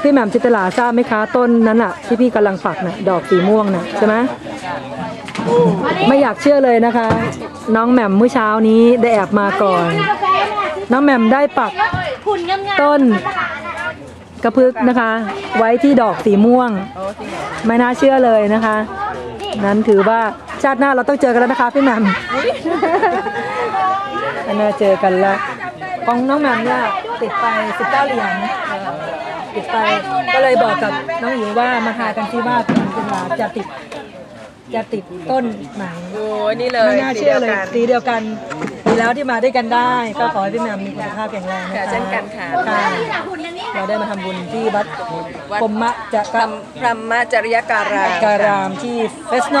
พี่แหม่มจิตลาทราบไหมคะต้นนั้นอะที่พี่กำลังปักน่ะดอกสีม่วงน่ะใช่ไหมไม่อยากเชื่อเลยนะคะ น้องแหม่มเมื่อเช้านี้ได้แอบมาก่อน น้องแหม่มได้ปักต้นกระพึกนะคะ ไว้ที่ดอกสีม่วง ไม่น่าเชื่อเลยนะคะ นั้นถือว่าชาติหน้าเราต้องเจอกันแล้วนะคะพี่แหม่มน่าเจอกันแล้ว ของน้องแหม่มเนี่ยติดไป 19 เหรียญติดไปก็เลยบอกกับน้องหญิงว่ามาหากันที่ว่าพี่แหม่มจินดาจะติดจะติดต้นไหน โอ้ยนี่เลยไม่น่าเชื่อเลยสีสีเดียวกัน ดีแล้วที่มาด้วยกันได้ ก็ขอให้พี่แหม่มมีสุขภาพแข็งแรงนะคะเช่นกันค่ะ ค่ะๆหุ่นอย่างนี้เราได้มาทำบุญที่วัดกรมมะจะพรหมพรหมจริยการามการามที่เฟสโน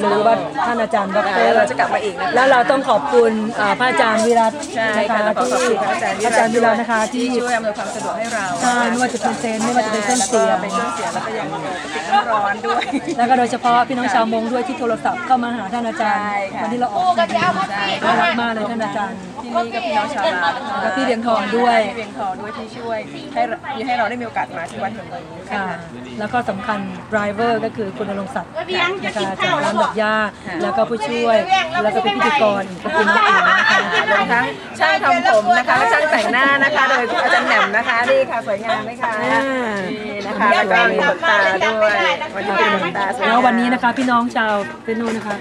หรือวัดท่านอาจารย์ดอ่ารแล้วเราจะกลับมาอีกนะคะ แล้วเราต้องขอบคุณอ่าพระอาจารย์วิรัตใช่นะค่ะคะแล้วก็ขอบที่คุณพระอาจารย์อาจารย์วิรัตนะคะที่ที่ช่วยอำนวยความสะดวกให้เราใช่ไม่ว่าจะเป็นเซนไม่ว่าจะเป็นเส้นเสียง เป็นเครื่องเสียงแล้วก็ยังมีกระติกน้ำร้อนด้วย แล้วก็โดยเฉพาะพี่น้องชาวมงด้วยที่โทรศัพท์เข้ามาหาท่านอาจารย์ใช่ค่ะ วันที่เราออกทีวีน่ารักมากเลยท่านอาจารย์ที่นี่ก็พี่น้องชาวลาวนะคะแล้วพี่เรียงทองด้วยพี่เวียงทองด้วยที่ช่วยให้เราให้เราได้มีโอกาสมาที่วัดแห่งนี้ค่ะแล้วก็สำคัญไดรเวอร์ก็คือคุณณรงค์ศักดิ์นะคะจากร้านดอกย่าแล้วก็ผู้ช่วย แล้วก็เป็นพิธีกรก็คือน้องอิ๋วนะคะรวมทั้งช่างทำผมนะคะและช่างแต่งหน้านะคะ โดยอาจารย์แหม่มนะคะนี่ค่ะสวยงามไหมคะอ่านี่นะคะแล้วก็มีขนตาด้วยวันนี้เป็นขนตาสวยงามแล้ววันนี้นะคะพี่น้องชาวเปนโนนะคะ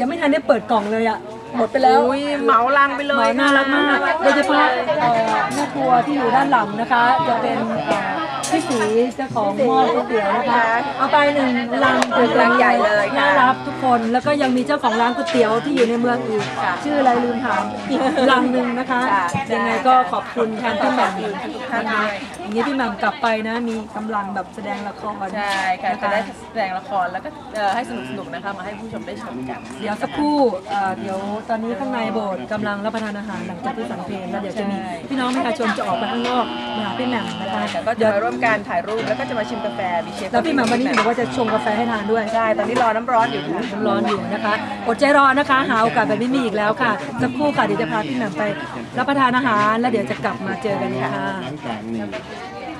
ยังไม่ทันได้เปิดกล่องเลยอะ หมดไปแล้วอุ้ยเหมาลังไปเลยหมาน่ารักมากโดยเฉพาะเอ่อแม่ครัวที่อยู่ด้านหลังนะคะ จะเป็นเอ่อ พี่สีเจ้าของหม้อก๋วยเตี๋ยวนะคะ เอาไปหนึ่งลังก๋วยเตี๋ยวลังใหญ่เลยค่ะ น่ารักทุกคน แล้วก็ยังมีเจ้าของร้านก๋วยเตี๋ยวที่อยู่ในเมืองอีกค่ะชื่ออะไรลืมถามอีกลังหนึ่งนะคะค่ะยังไงก็ขอบคุณแทนพี่แหม่มทุกท่านนะคะด้วยอย่างนี้พี่แหม่มกลับไปนะ มีกำลังแบบแสดงละครใช่ค่ะนจะได้แสดงละครแล้วก็เอ่อให้สนุกสนุกๆนะคะมาให้ผู้ชมได้ชมกัน เดี๋ยวสักครู่เอ่อเดี๋ยวตอนนี้ข้างในโบสถ์กำลังรับประทานอาหารหลังจากที่สังเพลแล้วเดี๋ยวจะมีใช่พี่น้องประชาชนจะออกไปข้างนอกมาหาพี่แหม่มนะคะแต่ก็จะเดี๋ยวมาร่วมการถ่ายรูปแล้วก็จะมาชิมกาแฟมีเชฟแล้วพี่แหม่มวันนี้เห็นบอกว่าจะชงกาแฟให้ทานด้วยใช่ตอนนี้รอน้ำร้อนอยู่ค่ะร้อนอยู่นะคะอดใจรอนะคะ หาโอกาสแบบนี้มีอีกแล้วค่ะสักครู่ค่ะเดี๋ยวจะพาพี่แหม่มไปรับประทานอาหารแล้วเดี๋ยวจะกลับมาเจอกันค่ะ